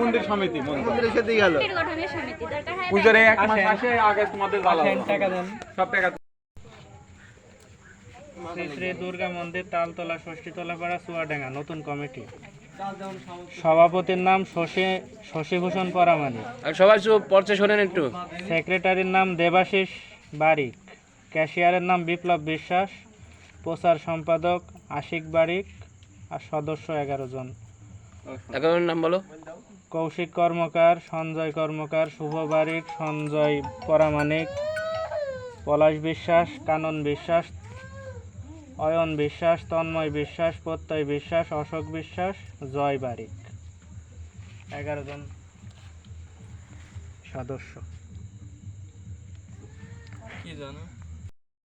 মন্দির সমিতি মন্দিরের সাথে গেল। মন্দির সমিতি পুজোর এক মাস আসে আগে তোমাদের টাকা দেন। সব টাকা শ্রী শ্রী দুর্গা মন্দির তালতলা ষষ্ঠীতলা পাড়া চুয়াডাঙ্গা নতুন কমিটি। সভাপতির নাম শশী শশীভূষণ পরামানি। আর সবাই চুপ পড়ছে শোনেন একটু। সেক্রেটারির নাম দেবাশিস বারিক। ক্যাশিয়ারের নাম বিপ্লব বিশ্বাস। প্রচার সম্পাদক আশিক বারিক আর সদস্য এগারো জন। এখন নাম বলো। কৌশিক কর্মকার সঞ্জয় কর্মকার শুভ বারিক সঞ্জয় পরামানিক পলাশ বিশ্বাস কানন বিশ্বাস অয়ন বিশ্বাস, তন্ময় বিশ্বাস, প্রত্যয় বিশ্বাস, অশোক বিশ্বাস, জয় বারিক। এগারো জন সদস্য। কি জানো?